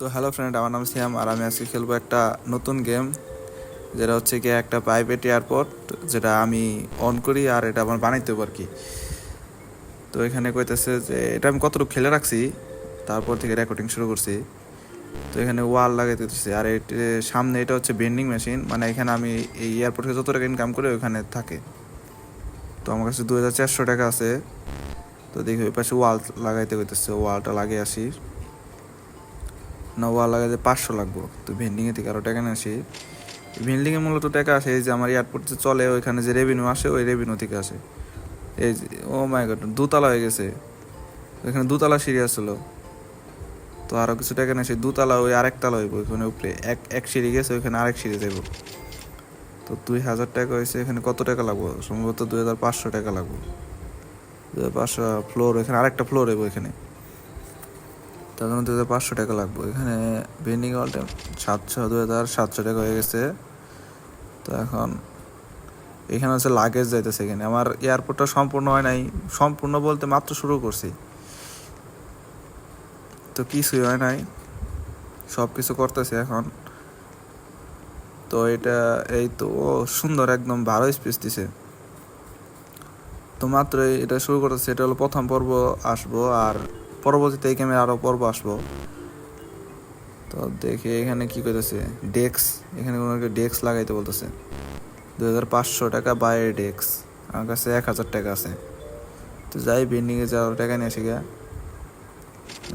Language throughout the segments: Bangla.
তো হ্যালো ফ্রেন্ড আমার নাম সিয়াম আর আমি আজকে খেলব একটা নতুন গেম যেটা হচ্ছে কি একটা প্রাইভেট এয়ারপোর্ট যেটা আমি অন করি আর এটা আমার বানাইতে আর কি তো এখানে কইতেছে যে, এটা আমি কতটুকু খেলে রাখছি, তারপর থেকে রেকর্ডিং শুরু করছি। তো এখানে ওয়াল লাগাইতে দিচ্ছি আর সামনে এটা হচ্ছে বেন্ডিং মেশিন মানে এখানে আমি এই এয়ারপোর্টে যত টাকা ইনকাম করি ওখানে থাকে। তো আমার কাছে দু হাজার চারশো টাকা আছে। তো দেখি ওই পাশে ওয়াল লাগাইতে হইতেছে ওয়ালটা লাগিয়ে আসি। না ওয়াল লাগাইতে পাঁচশো লাগবো। তো ভেন্ডিংয়ে থেকে আরও টাকা নিয়ে ভেন্ডিংয়ে মূলত টাকা আসে এই যে আমার এয়ারপোর্ট যে চলে, ওইখানে যে রেভিনিউ আসে, ওই রেভিনিউ থেকে আসে। এই যে ও মাই গড দুতলা হয়ে গেছে। ওইখানে দুতলা সিঁড়ি আসলো। তো আরও কিছু টাকা নিয়ে আসি দুতলা ওই আরেক তলা হইব, ওইখানে উপরে এক এক সিঁড়ি গেছে, ওইখানে আরেক সিঁড়ি যাইব। তো দুই হাজার টাকা হয়েছে এখানে কত টাকা লাগবো? সম্ভবত দুই হাজার পাঁচশো টাকা লাগবো। দুই হাজার পাঁচশো ফ্লোর ওইখানে আরেকটা ফ্লোর হইব এখানে। দু হাজার পাঁচশো টাকা লাগবে। এখানে বেন্ডিং ওয়ালটা সাতশো দু হাজার সাতশো টাকা হয়ে গেছে। তো এখন এখানে হচ্ছে লাগেজ যাইতেছে এখানে। আমার এয়ারপোর্টটা সম্পূর্ণ হয় নাই। সম্পূর্ণ বলতে মাত্র শুরু করছি। তো কিছুই হয় নাই। সব কিছু করতেছে এখন। তো এটা এই তো ও সুন্দর একদম ভালো স্পেস দিছে। তো মাত্র এটা শুরু করতেছে। এটা হলো প্রথম পর্ব, আসব আর পরবর্তীতে এই গেমের আরও পর্ব আসব। তো দেখি এখানে কি করতেছে? ডেক্স এখানে কোনো ডেক্স লাগাইতে বলতেছে। দু হাজার পাঁচশো টাকা বাইরে ডেক্স আমার কাছে এক হাজার টাকা আছে। তো যাই বেন্ডিংয়ে যাওয়ার টাকা নিয়ে আসি গা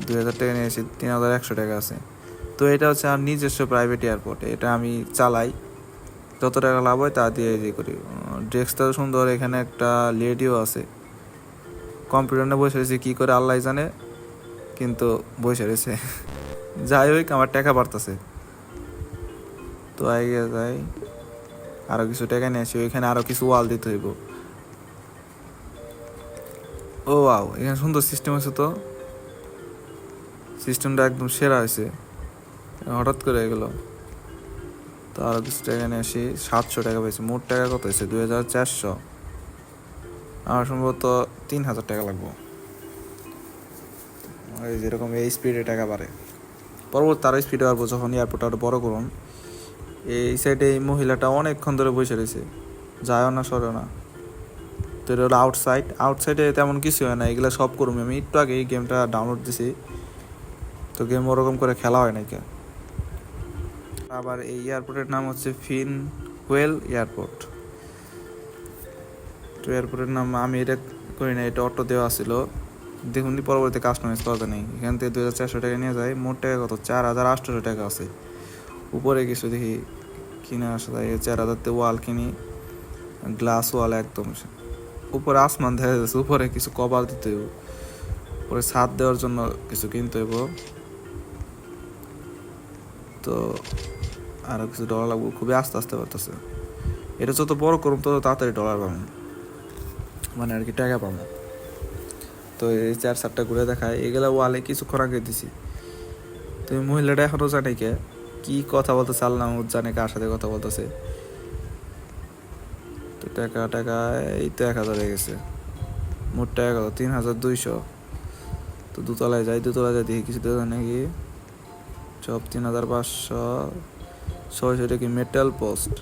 দুই হাজার টাকা নিয়ে এসে তিন হাজার একশো টাকা আছে। তো এটা হচ্ছে আমার নিজস্ব প্রাইভেট এয়ারপোর্ট এটা আমি চালাই। যত টাকা লাভ হয় তা দিয়ে ইয়ে করি। ডেস্কটা সুন্দর, এখানে একটা লেডিও আছে। কম্পিউটার বসে রয়েছে, কী করে আল্লাহ জানে। কিন্তু বসে রয়েছে। যাই হোক, আমার টাকা বাড়তেছে। তো আগে যাই আরও কিছু টাকা নিয়ে আসি, ওইখানে আরও কিছু ওয়াল দিতে হইব। ও আও এখানে সুন্দর সিস্টেম আছে তো। সিস্টেমটা একদম সেরা হয়েছে। হঠাৎ করে এগুলো তো আরও কিছু টাকা নিয়ে আসি, সাতশো টাকা পেয়েছি মোট টাকা কত হয়েছে? দুই হাজার চারশো। আমার সম্ভবত তিন হাজার টাকা লাগবো। ওই যেরকম এই স্পিডে টাকা বাড়ে। পরবর্তী আরও স্পিডে পারব যখন এয়ারপোর্ট আরও বড় করুন। এই সাইডে এই মহিলাটা অনেকক্ষণ ধরে বসে রয়েছে। যায়ও না, সরেও না। তো এটা হলো আউটসাইড আউটসাইডে তেমন কিছু হয় না, এগুলো সব করুম আমি একটু আগে এই গেমটা ডাউনলোড দিছি। তো গেম ওরকম করে খেলা হয় নাকি আবার এই এয়ারপোর্টের নাম হচ্ছে ফিন ওয়েল এয়ারপোর্ট তো এয়ারপোর্টের নাম আমি এটা করি না এটা অটো দেওয়া ছিল। দেখুন পরবর্তী কাস্টমাইজ করা নেই। এখান থেকে দুই হাজার চারশো টাকা নিয়ে যায়, মোট টাকা কত? চার হাজার আটশোশো টাকা আছে। উপরে কিছু দেখি, কিনে আসা যায় চার হাজারতে ওয়াল কিনি গ্লাস ওয়াল একদম। উপরে আসমান দেখা যাচ্ছে, উপরে কিছু কভার দিতে হইব। উপরে ছাদ দেওয়ার জন্য কিছু কিনতে হইব। তো আরও কিছু ডলার লাগবে, খুবই আস্তে আস্তে পারতেছে এটা যত বড় করুন তত তাড়াতাড়ি ডলার পাবো মানে আর কি টাকা পাবো তো এই চার চারটা ঘুরে দেখায়। এগুলা ওয়ালে কিছুক্ষণ আগে দিছি। তো মহিলাটা এখনও জানে কে? কি কথা বলতেছে? আল্লাহ জানে কার সাথে কথা বলতেছে। তো টাকা টাকা, এই তো এক হাজার হয়ে গেছে। মোট টাকা কত? তিন হাজার দুইশো। তো দুতলায় যাই দুতলায় যাই, দেখি কিছু দেওয়া নাকি? সব তিন হাজার পাঁচশো। ছয়শো টাকি মেটাল পোস্ট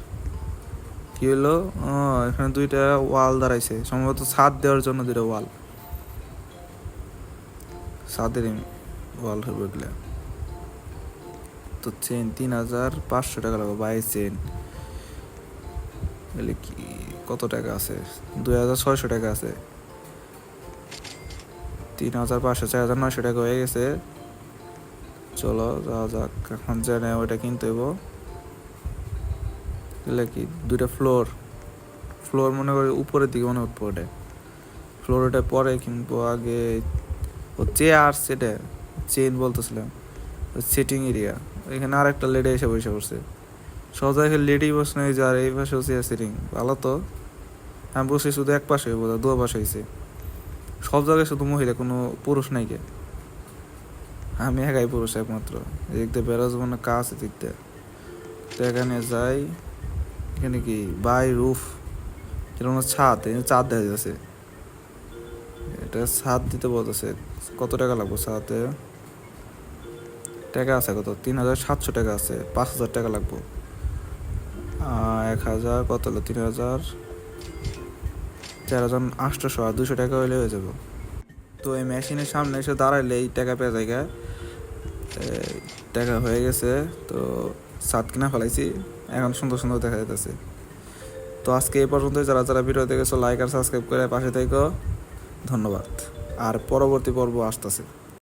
কি হলো? এখানে দুইটা ওয়াল দাঁড়াইছে। সম্ভবত ছাদ দেওয়ার জন্য দুইটা ওয়াল ছাদের ওয়াল হবে এগুলা তো চেন তিন হাজার পাঁচশো টাকা লাগবে বাই চেন এগুলি কি, কত টাকা আছে? দুই হাজার ছয়শো টাকা আছে। তিন হাজার পাঁচশো, চার হাজার নয়শো টাকা হয়ে গেছে। চলো, যাওয়া যাক। এখন জেনে ওইটা কিনতে হইব। এগুলো কি, দুইটা ফ্লোর ফ্লোর মনে করি উপরের দিকে মনে উঠবো ওটা ফ্লোর ওটা পরে কিনবো আগে ও চেয়ার সেটা চেন বলতেছিলাম সিটিং এরিয়া এখানে আর একটা লেডি এসে বসে পড়ছে। সব জায়গায় লেডি বসে নেই যার এই পাশে চেয়ার সিটিং ভালো তো? আমি বসে শুধু এক পাশে বোধ দু পাশে হয়েছে সব জায়গায় শুধু মহিলা, কোনো পুরুষ নাই কে? আমি একাই পুরুষ একমাত্র এদিক দিয়ে বেরোজ মানে কাজ এদিক দিয়ে তো এখানে যাই, এখানে কি, বাই রুফ এরকম ছাদ ছাদ দেখা যাচ্ছে। এটা ছাদ দিতে বলতেছে। কত টাকা লাগবে ছাদে টাকা আছে কত? তিন হাজার সাতশো টাকা আছে, পাঁচ হাজার টাকা লাগবো। এক হাজার কত হলো? তিন হাজার। চার হাজার আটশোশো আর দুশো টাকা হইলে হয়ে যাব। তো এই মেশিনের সামনে এসে দাঁড়াইলে এই টাকা পেয়ে জায়গা। টাকা হয়ে গেছে। তো সাত কিনা ফেলাইছি। এখন সুন্দর সুন্দর দেখা যাইতেছে। তো আজকে এই পর্যন্ত যারা যারা ভিডিও দেখেছ লাইক আর সাবস্ক্রাইব করে পাশে থেকো ধন্যবাদ। আর পরবর্তী পর্ব আসতেছে।